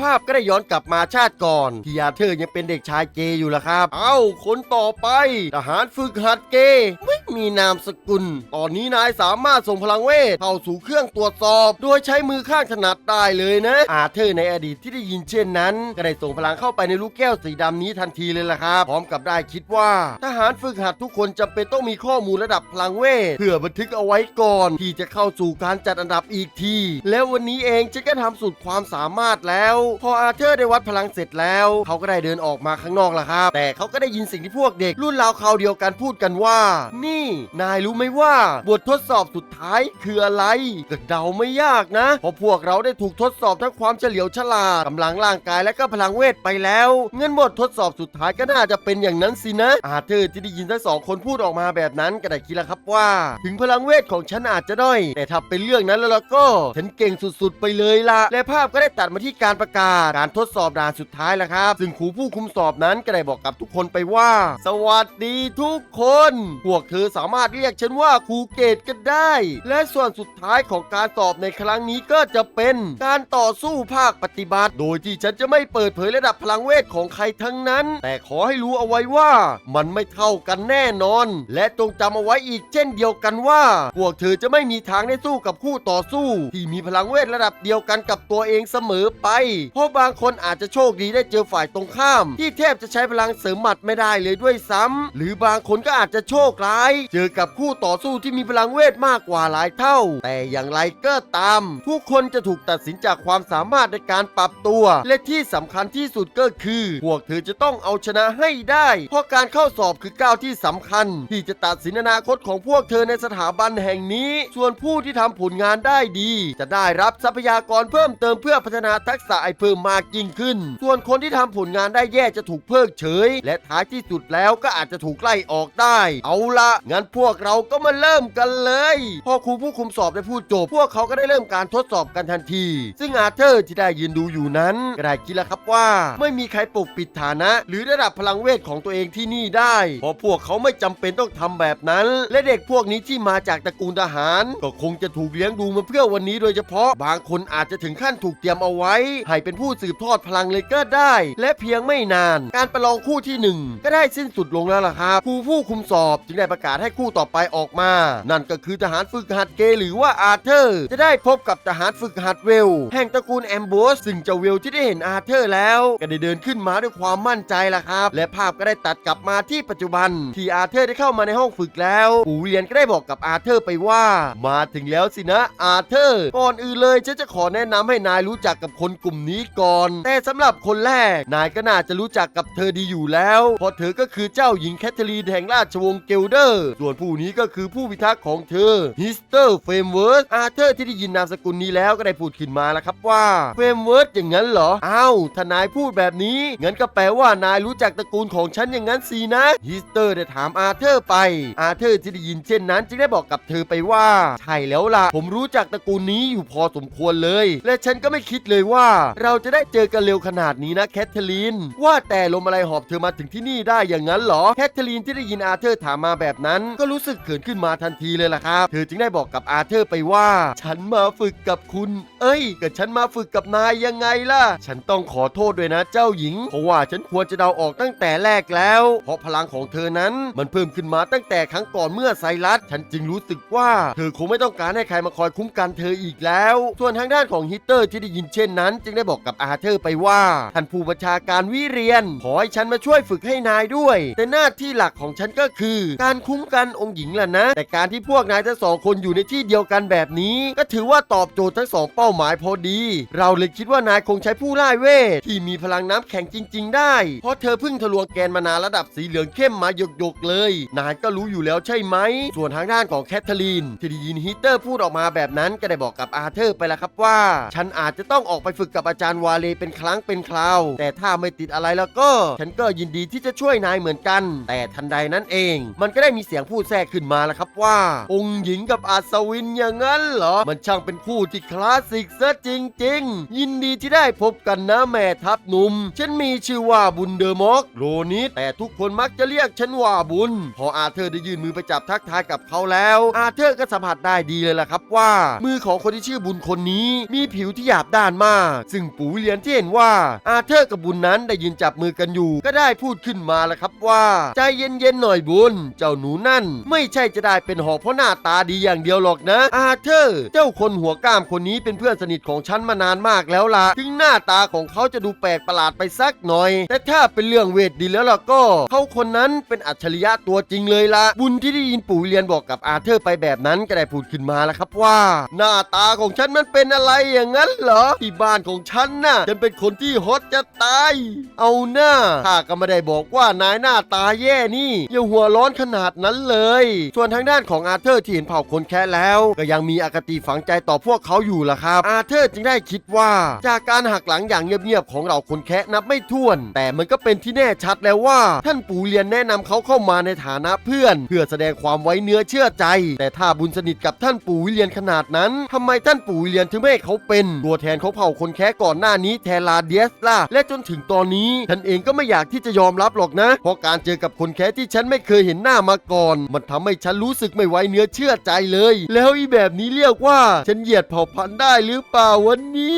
ภาพก็ได้ย้อนกลับมาชาติก่อนที่อาเธอร์ยังเป็นเด็กชายเกย์อยู่ละครับ เอ้า คนต่อไป ทหารฝึกหัดเกย์ไม่มีนามสกุล ตอนนี้นายสามารถส่งพลังเวทเข้าสู่เครื่องตรวจสอบ โดยใช้มือข้างถนัดได้เลยนะ อาเธอร์ในอดีตที่ได้ยินเช่นนั้น ก็ได้ส่งพลังเข้าไปในลูกแก้วสีดำนี้ทันทีเลยล่ะครับ พร้อมกับได้คิดว่า ทหารฝึกหัดทุกคนจำเป็นต้องมีข้อมูลระดับพลังเวทเพื่อบันทึกเอาไว้ก่อน ที่จะเข้าสู่การจัดอันดับอีกที แล้ววันนี้เองฉันก็ทำสุดความสามารถแล้วพออาเธอร์ได้วัดพลังเสร็จแล้ว เขาก็ได้เดินออกมาข้างนอกแล้วครับ แต่เขาก็ได้ยินสิ่งที่พวกเด็ก รุ่นราวคราวเดียวกันพูดกันว่า นี่ นายรู้ไหมว่า บททดสอบสุดท้ายคืออะไรก็เดาไม่ยากนะ เพราะพวกเราได้ถูกทดสอบทั้งความเฉลียวฉลาดกำลังร่างกายและก็พลังเวทไปแล้วเงินบททดสอบสุดท้ายก็น่าจะเป็นอย่างนั้นสินะ อาเธอร์ที่ได้ยินทั้งสองคนพูดออกมาแบบนั้นก็ได้คิดแล้วครับว่า ถึงพลังเวทของฉันอาจจะด้อยแต่ถ้าเป็นเรื่องนั้นแล้วก็ฉันเก่งสุดๆไปเลยละและภาพก็ได้ตัดมาที่การประกาศการทดสอบด่านสุดท้ายแล้วครับ ซึ่งครูผู้คุมสอบนั้นก็ได้บอกกับทุกคนไปว่า สวัสดีทุกคน พวกเธอสามารถเรียกฉันว่าครูเกตก็ได้ และส่วนสุดท้ายของการสอบในครั้งนี้ก็จะเป็นการต่อสู้ภาคปฏิบัติ โดยที่ฉันจะไม่เปิดเผยระดับพลังเวทของใครทั้งนั้น แต่ขอให้รู้เอาไว้ว่า มันไม่เท่ากันแน่นอน และจงจำเอาไว้อีกเช่นเดียวกันว่า พวกเธอจะไม่มีทางได้สู้กับคู่ต่อสู้ ที่มีพลังเวทระดับเดียวกันกับตัวเองเสมอไปเพราะบางคนอาจจะโชคดีได้เจอฝ่ายตรงข้าม ที่แทบจะใช้พลังเสริมหมัดไม่ได้เลยด้วยซ้ำหรือบางคนก็อาจจะโชคร้าย เจอกับคู่ต่อสู้ที่มีพลังเวทมากกว่าหลายเท่า แต่อย่างไรก็ตาม ทุกคนจะถูกตัดสินจากความสามารถในการปรับตัว และที่สำคัญที่สุดก็คือ พวกเธอจะต้องเอาชนะให้ได้ เพราะการเข้าสอบคือก้าวที่สำคัญ ที่จะตัดสินอนาคตของพวกเธอในสถาบันแห่งนี้ ส่วนผู้ที่ทำผลงานได้ดี จะได้รับทรัพยากรเพิ่มเติมเพื่อพัฒนาทักษะไอเพิ่มมากยิ่งขึ้น ส่วนคนที่ทำผลงานได้แย่จะถูกเพิกเฉย และท้ายที่สุดแล้วก็อาจจะถูกไล่ออกได้ เอาละงั้นพวกเราก็มาเริ่มกันเลยพอครูผู้คุมสอบได้พูดจบ พวกเขาก็ได้เริ่มการทดสอบกันทันที ซึ่งอาเธอร์ที่ได้ยืนดูอยู่นั้นก็ได้คิดแล้วครับว่า ไม่มีใครปกปิดฐานะ หรือระดับพลังเวทของตัวเองที่นี่ได้ เพราะพวกเขาไม่จำเป็นต้องทำแบบนั้น และเด็กพวกนี้ที่มาจากตระกูลทหาร ก็คงจะถูกเลี้ยงดูมาเพื่อวันนี้โดยเฉพาะบางคนอาจจะถึงขั้นถูกเตรียมเอาไว้ให้เป็นผู้สืบทอดพลังเลยก็ได้ และเพียงไม่นาน การประลองคู่ที่หนึ่งก็ได้สิ้นสุดลงแล้วล่ะครับครูผู้คุมสอบจึงได้ประกาศให้คู่ต่อไปออกมา นั่นก็คือทหารฝึกหัดเกหรือว่าอาเธอร์ จะได้พบกับทหารฝึกหัดเวล แห่งตระกูลแอมโบสซึ่งเจ้าเวลที่ได้เห็นอาเธอร์แล้ว ก็ได้เดินขึ้นมาด้วยความมั่นใจล่ะครับ และภาพก็ได้ตัดกลับมาที่ปัจจุบัน ที่อาเธอร์ได้เข้ามาในห้องฝึกแล้วปู่เรียนก็ได้บอกกับอาเธอร์ไปว่า มาถึงแล้วสินะอาเธอร์ ก่อนอื่นเลยฉันจะขอแนะนำให้นายรู้จักกับคนกลุ่มนี้ก่อน แต่สำหรับคนแรก นายก็น่าจะรู้จักกับเธอดีอยู่แล้วเพราะเธอก็คือเจ้าหญิงแคทเธอรีนแห่งราชวงศ์เกลเดอร์ ส่วนผู้นี้ก็คือผู้พิทักษ์ของเธอฮิสเตอร์เฟมเวิร์สอาเธอร์ที่ได้ยินนามสกุลนี้แล้วก็ได้พูดขึ้นมาแล้วครับว่าเฟมเวิร์สอย่างนั้นเหรออ้าวถ้านายพูดแบบนี้งั้นก็แปลว่านายรู้จักตระกูลของฉันอย่างนั้นสินะฮิสเตอร์ได้ถามอาเธอร์ไป อาเธอร์ที่ได้ยินเช่นนั้น จึงได้บอกกับเธอไปว่า ใช่แล้วล่ะ ผมรู้จักตระกูลนี้อยู่พอสมควรเลย และฉันก็ไม่คิดเลยว่า เราจะได้เจอกันเร็วขนาดนี้นะแคทเธอรีน ว่าแต่ลมอะไรหอบเธอมาถึงที่นี่ได้อย่างนั้นเหรอ แคทเธอรีนที่ได้ยินอาเธอร์ถามมาแบบนั้น ก็รู้สึกเขินขึ้นมาทันทีเลยล่ะครับ เธอจึงได้บอกกับอาเธอร์ไปว่า ฉันมาฝึกกับคุณ เอ้ยก็ฉันมาฝึกกับนายยังไงล่ะ ฉันต้องขอโทษด้วยนะเจ้าหญิง เพราะว่าฉันควรจะเดาออกตั้งแต่แรกแล้ว เพราะพลังของเธอนั้นมันเพิ่มขึ้นมาตั้งแต่ครั้งก่อนเมื่อไซรัส ฉันจึงรู้สึกว่า เธอคงไม่ต้องการให้ใครมาคอยคุ้มกันเธออีกแล้ว ส่วนทางด้านของฮิตเตอร์ที่ได้ยินเช่นนั้น จึงได้บอกกับอาเธอร์ไปว่า ท่านผู้บัญชาการวิเรียน ขอให้ฉันมาช่วยฝึกให้นายด้วย แต่หน้าที่หลักของฉันก็คือ การคุ้มกันองค์หญิงล่ะนะ แต่การที่พวกนายทั้งสองคนอยู่ในที่เดียวกันแบบนี้ ก็ถือว่าตอบโจทย์ทั้งสองเป้าหมายพอดี เราเลยคิดว่านายคงใช้ผู้ล่าเวทที่มีพลังน้ำแข็งจริง ๆ ได้ เพราะเธอเพิ่งทะลวงแกนมานานระดับสีเหลืองเข้มมาหยกๆเลย นายก็รู้อยู่แล้วใช่ไหม ส่วนทางด้านของแคทเธอรีนที่ได้ยินฮีเตอร์พูดออกมาแบบนั้นก็ได้บอกกับอาเธอร์ไปแล้วครับว่า ฉันอาจจะต้องออกไปฝึกกับอาจารย์วาเลเป็นครั้งเป็นคราว แต่ถ้าไม่ติดอะไรแล้วก็ ฉันก็ยินดีที่จะช่วยนายเหมือนกัน แต่ทันใดนั้นเอง มันก็ได้มีเสียงพูดแทรกขึ้นมาแล้วครับว่า องค์หญิงกับอาสวินอย่างนั้นเหรอ มันช่างเป็นคู่ที่คลาสสิกซะจริง ๆ ยินดีที่ได้พบกันนะแม่ทัพหนุ่ม ฉันมีชื่อว่าบุญเดอร์มอกโรนิดแต่ทุกคนมักจะเรียกฉันว่าบุญ พออาเธอร์ได้ยื่นมือไปจับทักทายกับเขาแล้ว อาเธอร์ก็สัมผัสได้ดีเลยล่ะครับว่า มือของคนที่ชื่อบุญคนนี้มีผิวที่หยาบด้านมาก ซึ่งปู่เลียนที่เห็นว่าอาเธอร์กับบุญนั้นได้ยืนจับมือกันอยู่ ก็ได้พูดขึ้นมาแล้วครับว่า ใจเย็นๆหน่อยบุญ เจ้าหนูนั่น ไม่ใช่จะได้เป็นหอกเพราะหน้าตาดีอย่างเดียวหรอกนะ อาเธอร์ เจ้าคนหัวก้ามคนนี้เป็นเพื่อนสนิทของฉันมานานมากแล้วล่ะถึงหน้าตาของเขาจะดูแปลกประหลาดไปสักหน่อย แต่ถ้าเป็นเรื่องเวทดีแล้วล่ะก็ เขาคนนั้นเป็นอัจฉริยะตัวจริงเลยละบุญที่ได้ยินปู่เลียนบอกกับอาเธอร์ไปแบบนั้นก็ได้พูดขึ้นมาแล้วครับว่า หน้าตาของฉันมันเป็นอะไรอย่างนั้นเหรอที่บ้านของฉันน่ะฉันเป็นคนที่ฮอตจะตาย เอาหน้าข้าก็ไม่ได้บอกว่านายหน้าตาแย่นี่อย่าหัวร้อนขนาดนั้นเลย ส่วนทางด้านของอาเธอร์ที่เห็นเผ่าคนแค่แล้ว ก็ยังมีอคติฝังใจต่อพวกเขาอยู่ล่ะครับ อาเธอร์จึงได้คิดว่า จากการหักหลังอย่างเงียบๆของเราคนแค่นับไม่ถ้วน แต่มันก็เป็นที่แน่ชัดแล้วว่า ท่านปู่เรียนแนะนำเขาเข้ามาในฐานะเพื่อน เพื่อแสดงความไว้เนื้อเชื่อใจ แต่ถ้าบุญสนิทกับท่านปู่วิเลียนขนาดนั้นทำไมท่านปู่วิเลียนถึงไม่ให้เขาเป็นตัวแทนของเผ่าคนแค่ก่อน่อนหน้านี้แทลาเดียสล่ะและจนถึงตอนนี้ท่านเองก็ไม่อยากที่จะยอมรับหรอกนะ เพราะการเจอกับคนแค่ที่ฉันไม่เคยเห็นหน้ามาก่อน มันทำให้ฉันรู้สึกไม่ไว้เนื้อเชื่อใจเลย แล้วอีแบบนี้เรียกว่า ฉันเหยียดเผ่าพันธุ์ได้หรือเปล่าวันนี้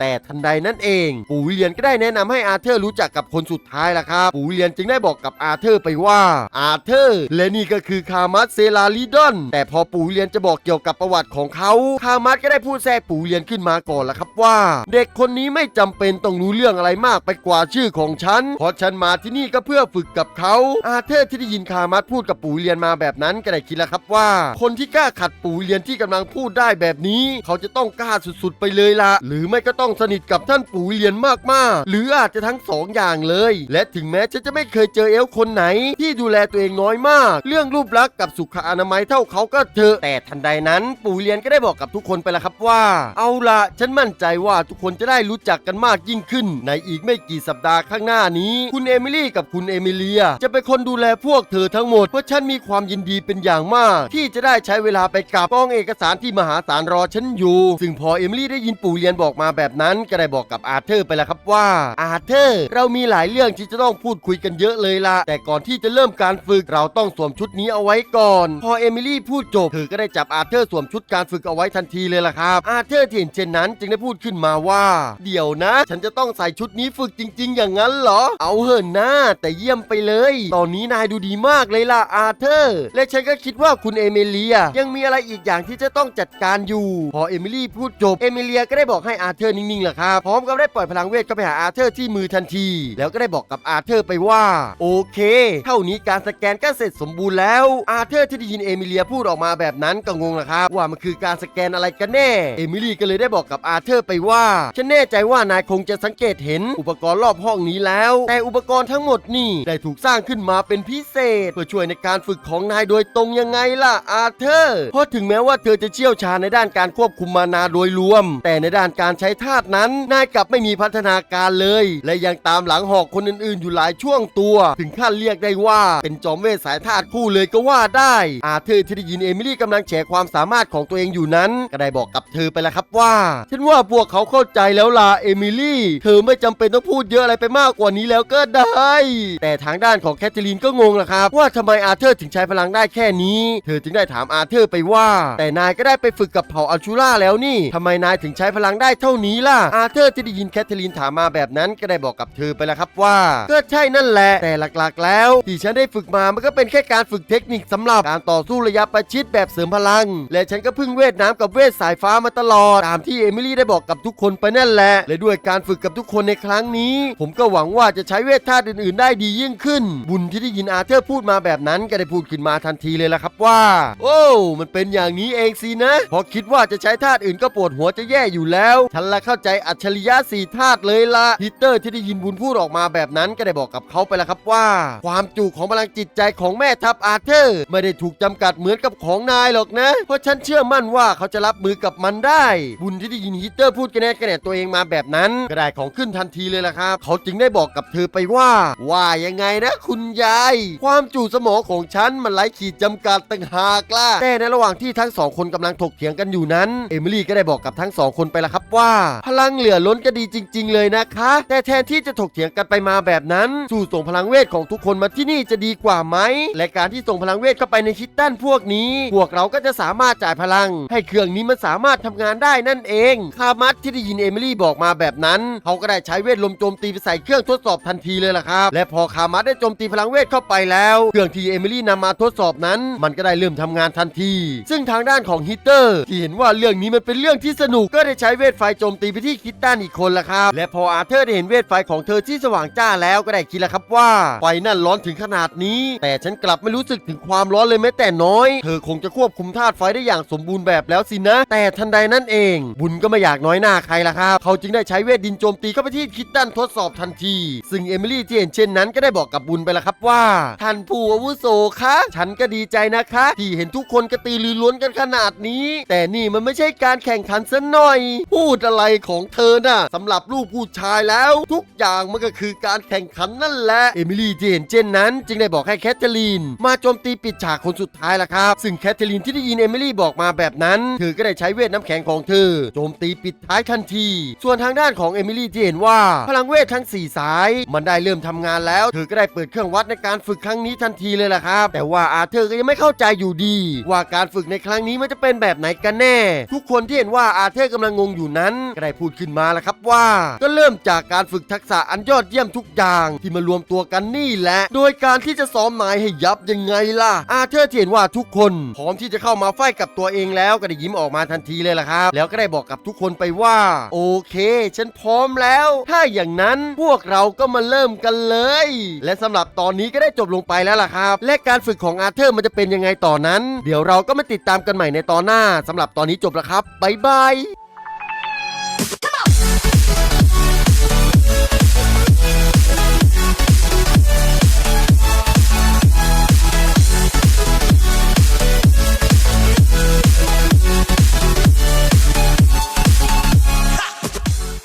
แต่ทันใดนั้นเอง ปู่วิเลียนก็ได้แนะนำให้อาเธอร์รู้จักกับคนสุดท้ายละครับปู่วิเลียนจึงได้บอกกับอาเธอร์ไปว่าอาเธอร์และนี่ก็คือคามัสเซลาลิดอน แต่พอปู่วิเลียนจะบอกเกี่ยวกับประวัติของเขาคามัสก็ได้พูดแทรกปู่วิเลียนขึ้นมาก่อนละครับว่า เด็กคนคนนี้ไม่จำเป็นต้องรู้เรื่องอะไรมากไปกว่าชื่อของฉัน เพราะฉันมาที่นี่ก็เพื่อฝึกกับเขา อาเธอร์ที่ได้ยินคามัสพูดกับปู่เลียนมาแบบนั้นก็ได้คิดแล้วครับว่า คนที่กล้าขัดปู่เลียนที่กำลังพูดได้แบบนี้ เขาจะต้องกล้าสุดๆ ไปเลยละหรือไม่ก็ต้องสนิทกับท่านปู่เลียนมากๆ หรืออาจจะทั้งสองอย่างเลย และถึงแม้ฉันจะไม่เคยเจอเอลคนไหน ที่ดูแลตัวเองน้อยมาก เรื่องรูปลักษณ์กับสุขอนามัยเท่าเขาก็เถอะแต่ทันใดนั้น ปู่เลียนก็ได้บอกกับทุกคนไปแล้วครับว่า เอาละฉันมั่นใจว่าทุกคนจะได้ได้รู้จักกันมากยิ่งขึ้น ในอีกไม่กี่สัปดาห์ข้างหน้านี้ คุณเอมิลี่กับคุณเอมิเลีย จะเป็นคนดูแลพวกเธอทั้งหมดเพราะฉันมีความยินดีเป็นอย่างมาก ที่จะได้ใช้เวลาไปกับกองเอกสารที่มหาศาลรอฉันอยู่ ซึ่งพอเอมิลี่ได้ยินปู่เลียนบอกมาแบบนั้น ก็ได้บอกกับอาเธอร์ไปแล้วครับว่าอาเธอร์เรามีหลายเรื่องที่จะต้องพูดคุยกันเยอะเลยล่ะแต่ก่อนที่จะเริ่มการฝึกเราต้องสวมชุดนี้เอาไว้ก่อน พอเอมิลี่พูดจบเธอก็ได้จับอาเธอร์สวมชุดการฝึกเอาไว้ทันทีเลยล่ะครับอาเธอร์ที่เห็นเช่นนั้นจึงได้พูดขึ้นมาว่าเดี๋ยวนะ ฉันจะต้องใส่ชุดนี้ฝึกจริง ๆ อย่างนั้นเหรอ เอาเหินนะแต่เยี่ยมไปเลย ตอนนี้นายดูดีมากเลยล่ะอาเธอร์ และฉันก็คิดว่าคุณเอมิเลีย ยังมีอะไรอีกอย่างที่จะต้องจัดการอยู่ พอเอมิลี่พูดจบเอมิเลียก็ได้บอกให้อาเธอร์นิ่งๆแหละครับพร้อมกับได้ปล่อยพลังเวทเข้าไปหาอาเธอร์ที่มือทันที แล้วก็ได้บอกกับอาเธอร์ไปว่า โอเค เท่านี้การสแกนก็เสร็จสมบูรณ์แล้ว อาเธอร์ที่ได้ยินเอมิเลียพูดออกมาแบบนั้นก็งงนะครับว่ามันคือการสแกนอะไรกันแน่ เอมิลี่ก็เลยได้บอกกับอาเธอร์ไปว่าฉันแน่ใจว่านายคงจะสังเกตเห็นอุปกรณ์รอบห้องนี้แล้ว แต่อุปกรณ์ทั้งหมดนี่ได้ถูกสร้างขึ้นมาเป็นพิเศษ เพื่อช่วยในการฝึกของนายโดยตรงยังไงล่ะอาเธอร์เพราะถึงแม้ว่าเธอจะเชี่ยวชาญในด้านการควบคุมมานาโดยรวม แต่ในด้านการใช้ธาตุนั้นนายกลับไม่มีพัฒนาการเลย และยังตามหลังหอกคนอื่น ๆ อยู่หลายช่วงตัว ถึงขั้นเรียกได้ว่า เป็นจอมเวทสายธาตุคู่เลยก็ว่าได้ อาเธอร์ที่ได้ยินเอมิลี่กำลังแฉความสามารถของตัวเองอยู่นั้น ก็ได้บอกกับเธอไปแล้วครับว่าฉันว่าพวกเขาเข้าใจแล้วล่ะเอมิลี่ เธอไม่จำเป็นต้องพูดเยอะอะไรไปมากกว่านี้แล้วก็ได้ แต่ทางด้านของแคทเธอรีนก็งงละครับ ว่าทำไมอาเธอร์ถึงใช้พลังได้แค่นี้ เธอจึงได้ถามอาเธอร์ไปว่า แต่นายก็ได้ไปฝึกกับเผ่าอัลชูล่าแล้วนี่ทำไมนายถึงใช้พลังได้เท่านี้ล่ะ อาเธอร์ที่ได้ยินแคทเธอรีนถามมาแบบนั้นก็ได้บอกกับเธอไปแล้วครับว่า ก็ใช่นั่นแหละ แต่หลักๆ แล้ว ที่ฉันได้ฝึกมามันก็เป็นแค่การฝึกเทคนิคสำหรับการต่อสู้ระยะประชิดแบบเสริมพลัง และฉันก็พึ่งเวทน้ำกับเวทสายฟ้ามาตลอดตามที่เอมิลี่ได้บอกกับทุกคนไปนั่นแหละ และด้วยการฝึกกับทุกคนในครั้งนี้ ผมก็หวังว่าจะใช้เวทธาตุอื่นๆ ได้ดียิ่งขึ้น บุญที่ได้ยินอาเธอร์พูดมาแบบนั้นก็ได้พูดขึ้นมาทันทีเลยละครับว่า โอ้มันเป็นอย่างนี้เองสินะ พอคิดว่าจะใช้ธาตุอื่นก็ปวดหัวจะแย่อยู่แล้วฉันละเข้าใจอัจฉริยะสี่ธาตุเลยละพีเตอร์ที่ได้ยินบุญพูดออกมาแบบนั้นก็ได้บอกกับเขาไปแล้วครับว่า ความจุของพลังจิตใจของแม่ทัพอาเธอร์ ไม่ได้ถูกจำกัดเหมือนกับของนายหรอกนะ เพราะฉันเชื่อมั่นว่าเขาจะรับมือกับมันได้ บุญที่ได้ยินฮีเตอร์พูดกระแนกระแดดตัวเองมาแบบนั้นก็ได้ของขึ้นทันทีเลยล่ะครับ เขาจึงได้บอกกับเธอไปว่า ว่ายังไงนะคุณยาย ความจุสมองของฉันมันไร้ขีดจำกัดต่างหากล่ะแต่ในระหว่างที่ทั้งสองคนกำลังถกเถียงกันอยู่นั้น เอมิลี่ก็ได้บอกกับทั้งสองคนไปแล้วครับว่า พลังเหลือล้นก็ดีจริง ๆ เลยนะคะ แต่แทนที่จะถกเถียงกันไปมาแบบนั้น สู่ส่งพลังเวทของทุกคนมาที่นี่จะดีกว่าไหม และการที่ส่งพลังเวทเข้าไปในคิตตันพวกนี้ พวกเราก็จะสามารถจ่ายพลัง ให้เครื่องนี้มันสามารถทำงานได้นั่นเองคามัสที่ได้ยินเอมิลี่บอกมาแบบนั้น เขาก็ได้ใช้เวทลมโจมตีไปใส่เครื่องทดสอบทันทีเลยล่ะครับ และพอคามัสได้โจมตีพลังเวทเข้าไปแล้ว เครื่องที่เอมิลี่นำมาทดสอบนั้น มันก็ได้เริ่มทำงานทันที ซึ่งทางด้านของฮิตเตอร์ ที่เห็นว่าเรื่องนี้มันเป็นเรื่องที่สนุกก็ได้ใช้เวทไฟโจมตีไปที่คิตตันอีกคนละครับ และพออาร์เธอร์ได้เห็นเวทไฟของเธอที่สว่างจ้าแล้วก็ได้คิดแล้วครับว่าไฟนั่นร้อนถึงขนาดนี้ แต่ฉันกลับไม่รู้สึกถึงความร้อนเลยแม้แต่น้อย เธอคงจะควบคุมธาตุไฟได้อย่างสมบูรณ์แบบแล้วสินะ แต่ทันใดนั่นเอง บุญก็ไม่อยากน้อยหน้าใครละครับเขาจึงได้ใช้เวทดินโจมตีเข้าไปที่คิตตันทดสอบทันที ซึ่งเอมิลี่ที่เห็นเช่นนั้นก็ได้บอกกับบุญไปแล้วครับว่า ท่านผู้อาวุโสคะ ฉันก็ดีใจนะคะ ที่เห็นทุกคนกระตือรือร้นกันขนาดนี้ แต่นี่มันไม่ใช่การแข่งขันซะหน่อย พูดอะไรของเธอน่ะสำหรับลูกผู้ชายแล้ว ทุกอย่างมันก็คือการแข่งขันนั่นแหละเอมิลี่ที่เห็นเช่นนั้น จึงได้บอกให้แคทเธอรีน มาโจมตีปิดฉากคนสุดท้ายละครับ ซึ่งแคทเธอรีนที่ได้ยินเอมิลี่บอกมาแบบนั้นเธอก็ได้ใช้เวทน้ำแข็งของเธอโจมตีปิดท้ายทันทีส่วนทางด้านของเอมิลี่ที่เห็นว่า พลังเวททั้ง 4 สาย มันได้เริ่มทำงานแล้ว เธอก็ได้เปิดเครื่องวัดในการฝึกครั้งนี้ทันทีเลยล่ะครับ แต่ว่าอาเธอร์ก็ยังไม่เข้าใจอยู่ดี ว่าการฝึกในครั้งนี้มันจะเป็นแบบไหนกันแน่ ทุกคนที่เห็นว่าอาเธอร์กำลังงงอยู่นั้นก็ได้พูดขึ้นมาแล้วครับว่า ก็เริ่มจากการฝึกทักษะอันยอดเยี่ยมทุกอย่างที่มารวมตัวกันนี่แหละ โดยการที่จะซ้อมนายให้ยับยังไงล่ะ อาเธอร์เห็นว่าทุกคนพร้อมที่จะเข้ามาไฟกับตัวเองแล้วก็ได้ยิ้มออกมาทันทีเลยล่ะครับ แล้วก็ได้บอกกับทุกคนไปว่า โอเค ฉันพร้อมแล้ว ถ้าอย่างนั้นพวกเราก็มาเริ่มกันเลย และสำหรับตอนนี้ก็ได้จบลงไปแล้วล่ะครับ และการฝึกของอาเธอร์มันจะเป็นยังไงต่อนนั้น เดี๋ยวเราก็มาติดตามกันใหม่ในตอนหน้าสำหรับตอนนี้จบแล้วครับบ๊ายบาย